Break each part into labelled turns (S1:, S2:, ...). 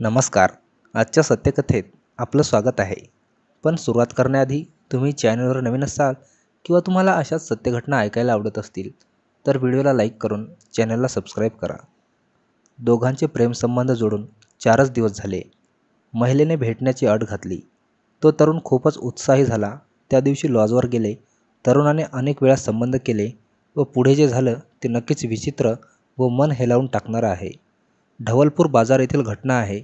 S1: नमस्कार. आजच्या सत्यकथेत आपलं स्वागत आहे. पण सुरुवात करण्याआधी तुम्ही चॅनलवर नवीन असाल किंवा तुम्हाला अशाच सत्यघटना ऐकायला आवडत असतील तर व्हिडिओला लाईक करून चॅनलला सबस्क्राईब करा. दोघांचे प्रेमसंबंध जोडून चारच दिवस झाले. महिलेने भेटण्याची अट घातली. तो तरुण खूपच उत्साही झाला. त्या दिवशी लॉजवर गेले. तरुणाने अनेक वेळा संबंध केले व पुढे जे झालं ते नक्कीच विचित्र व मन हेलावून टाकणारं आहे. ढवलपूर बाजार येथील घटना आहे.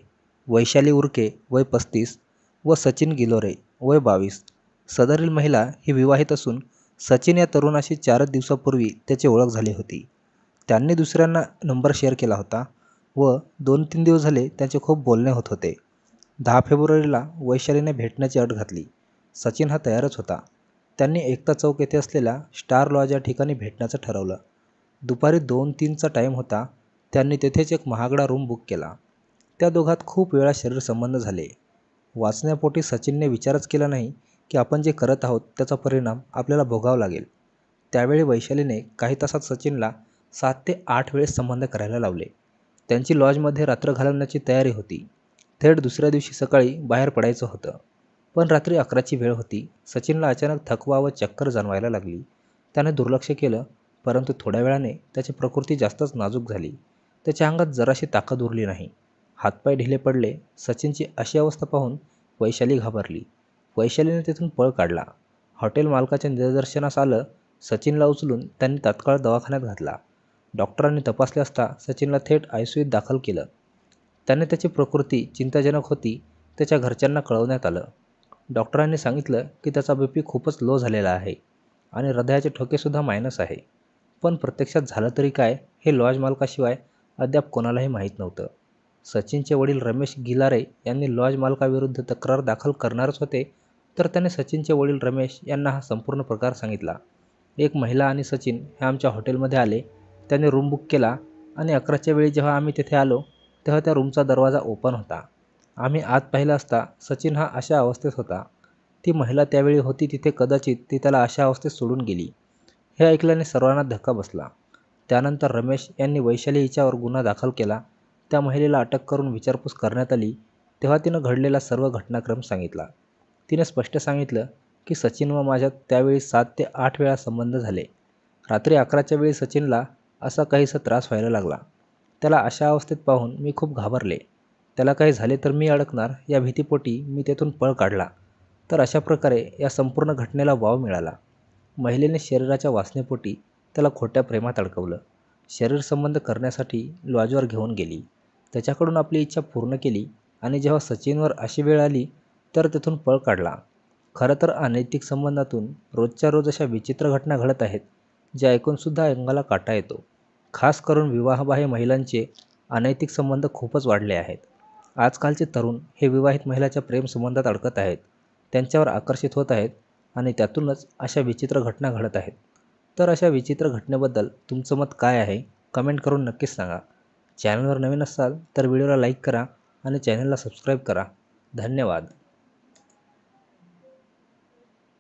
S1: वैशाली उर्के वय पस्तीस व सचिन गिलोरे वय बावीस. सदरील महिला ही विवाहित असून सचिन या तरुणाशी चारच दिवसापूर्वी त्याची ओळख झाली होती. त्यांनी दुसऱ्यांना नंबर शेअर केला होता व दोन तीन दिवस झाले त्यांचे खूप बोलणे होत होते. दहा फेब्रुवारीला वैशालीने भेटण्याची अट घातली. सचिन हा तयारच होता. त्यांनी एकता चौक येथे असलेल्या स्टार लॉज या ठिकाणी भेटण्याचं ठरवलं. दुपारी दोन तीनचा टाईम होता त्यांनी तेथेच एक महागडा रूम बुक केला. त्या दोघात खूप वेळा शरीर संबंध झाले. वाचण्यापोटी सचिनने विचारच केला नाही की आपण जे करत आहोत त्याचा परिणाम आपल्याला भोगावा लागेल. त्यावेळी वैशालीने काही तासात सचिनला सात ते आठ वेळेस संबंध करायला लावले. त्यांची लॉजमध्ये रात्र घालवण्याची तयारी होती. थेट दुसऱ्या दिवशी सकाळी बाहेर पडायचं होतं. पण रात्री अकराची वेळ होती. सचिनला अचानक थकवा व चक्कर जाणवायला लागली. त्याने दुर्लक्ष केलं परंतु थोड्या वेळाने त्याची प्रकृती जास्तच नाजूक झाली. त्याच्या अंगात जराशी ताकद उरली नाही. हातपाय ढिले पडले सचिनची अशी अवस्था पाहून वैशाली घाबरली. वैशालीने तिथून पळ काढला. हॉटेल मालकाच्या निदर्शनास आलं सचिनला उचलून त्यांनी तात्काळ दवाखान्यात घातला. डॉक्टरांनी तपासले असता सचिनला थेट आय सी दाखल केलं. त्याने त्याची प्रकृती चिंताजनक होती त्याच्या घरच्यांना कळवण्यात आलं. डॉक्टरांनी सांगितलं की त्याचा बी पी खूपच लो झालेला आहे आणि हृदयाचे ठोकेसुद्धा मायनस आहे. पण प्रत्यक्षात झालं तरी काय हे लॉज मालकाशिवाय अद्याप कोणालाही माहीत नव्हतं. सचिनचे वडील रमेश गिलारे यांनी लॉज मालकाविरुद्ध तक्रार दाखल करणारच होते तर त्याने सचिनचे वडील रमेश यांना हा संपूर्ण प्रकार सांगितला. एक महिला आणि सचिन हे आमच्या हॉटेलमध्ये आले. त्याने रूम बुक केला आणि अकराच्या वेळी जेव्हा आम्ही तिथे आलो तेव्हा त्या रूमचा दरवाजा ओपन होता. आम्ही आत पाहिला असता सचिन हा अशा अवस्थेत होता. ती महिला त्यावेळी होती तिथे कदाचित ती त्याला अशा अवस्थेत सोडून गेली. हे ऐकल्याने सर्वांना धक्का बसला. त्यानंतर रमेश यांनी वैशाली हिच्यावर गुन्हा दाखल केला. त्या महिलेला अटक करून विचारपूस करण्यात आली. तेव्हा तिनं घडलेला सर्व घटनाक्रम सांगितला. तिनं स्पष्ट सांगितलं की सचिन व माझ्यात त्यावेळी सात ते आठ वेळा संबंध झाले. रात्री अकराच्या वेळी सचिनला असा काहीसा त्रास व्हायला लागला. त्याला अशा अवस्थेत पाहून मी खूप घाबरले. त्याला काही झाले तर मी अडकणार या भीतीपोटी मी तेथून पळ काढला. तर अशा प्रकारे या संपूर्ण घटनेला वाव मिळाला. महिलेने शरीराच्या वासनेपोटी त्याला खोट्या प्रेमात अडकवलं. शरीरसंबंध करण्यासाठी लॉजवर घेऊन गेली. त्याच्याकडून आपली इच्छा पूर्ण केली आणि जेव्हा सचिनवर अशी वेळ आली तर तेथून पळ काढला. खरं तर अनैतिक संबंधातून रोजच्या रोज अशा विचित्र घटना घडत आहेत ज्या ऐकूनसुद्धा अंगाला काटा येतो. खास करून विवाहबाह्य महिलांचे अनैतिक संबंध खूपच वाढले आहेत. आजकालचे तरुण हे विवाहित महिलाच्या प्रेमसंबंधात अडकत आहेत त्यांच्यावर आकर्षित होत आहेत आणि त्यातूनच अशा विचित्र घटना घडत आहेत. तर अशा विचित्र घटनेबद्दल तुमचं मत काय आहे कमेंट करून नक्कीच सांगा. चॅनलवर नवीन असाल तर व्हिडिओला लाईक करा आणि चॅनलला सबस्क्राईब करा. धन्यवाद.